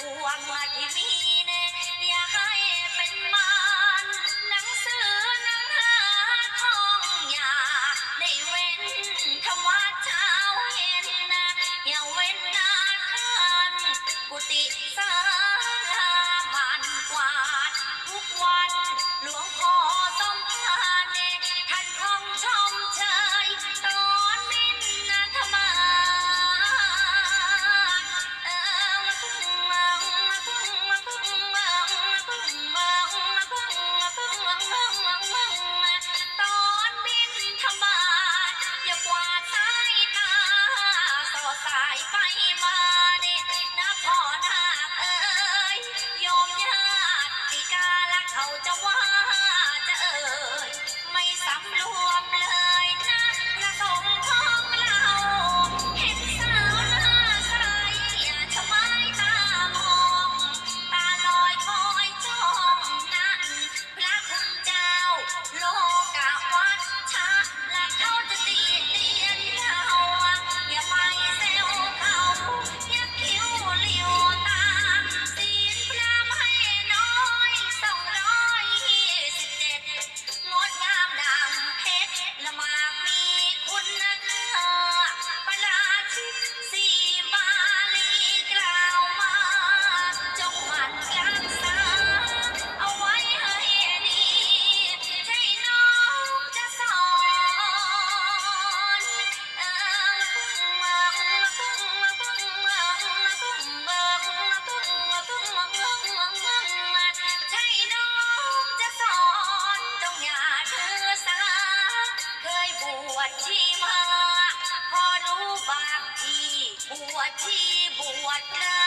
ห่วงที่มีเนี่ยอย่าให้เป็นมานหนังสือนังหาทองอย่าได้เว้นคำว่าเช้าเย็นนะอย่าเว้นนาท่านกุฏิสา 拜拜嘛 วชชีบวชนา